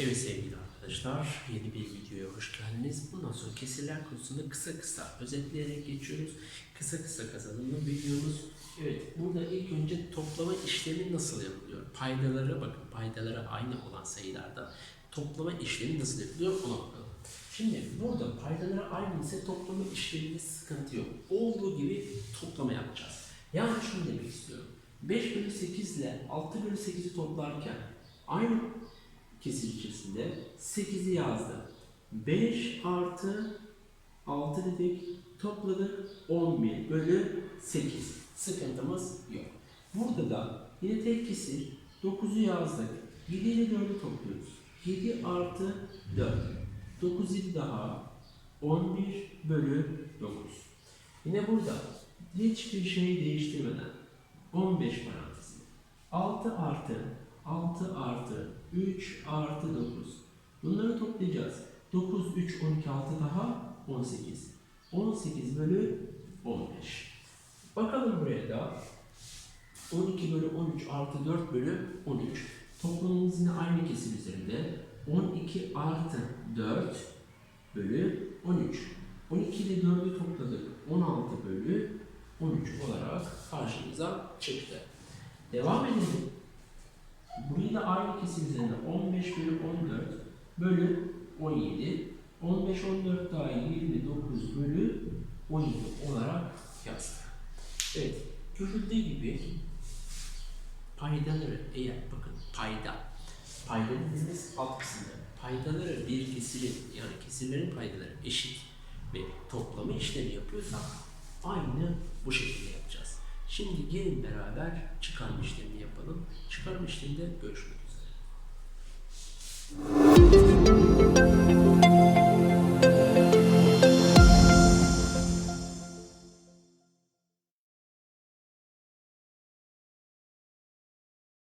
Evet sevgili arkadaşlar, yeni bir videoya hoş geldiniz. Bundan sonra kesirler konusunda kısa kısa özetleyerek geçiyoruz. Kısa kısa kazanımlı videomuz. Evet, burada ilk önce toplama işlemi nasıl yapılıyor? Paydalara bakın, paydalara aynı olan sayılarda toplama işlemi nasıl yapılıyor ona bakalım. Şimdi burada paydalara aynı ise toplama işleminde sıkıntı yok. Olduğu gibi toplama yapacağız. Yani şunu demek istiyorum. 5 bölü 8 ile 6 bölü 8'i toplarken aynı kesir içerisinde 8'i yazdım. 5 artı 6 dedik topladık 11 bölü 8. Sıkıntımız yok. Burada da yine tek kesir 9'u yazdık. 7 ile 4'ü topluyoruz. 7 artı 4. 9 7 daha 11 bölü 9. Yine burada hiçbir şey değiştirmeden 15 parantezi. 6 artı 6 artı 3 artı 9. Bunları toplayacağız. 9, 3, 12, 6 daha 18. 18 bölü 15. Bakalım buraya da. 12 bölü 13 artı 4 bölü 13. Toplamımız yine aynı kesim üzerinde. 12 artı 4 bölü 13. 12 ile 4'ü topladık. 16 bölü 13 olarak karşımıza çıktı. Devam edelim. Burayı da aynı kesim üzerinde 15 bölü 14 bölü 17. 15, 14 daha 29 bölü 17 olarak yazdık. Evet, görüldüğü gibi paydaları eğer bakın payda, payda dediğimiz alt kısımda paydaları bir kesirin yani kesirlerin paydaları eşit ve toplama işlemi yapıyorsak aynı bu şekilde yapacağız. Şimdi gelin beraber çıkarma işlemini yapalım. Çıkarma işleminde görüşmek üzere.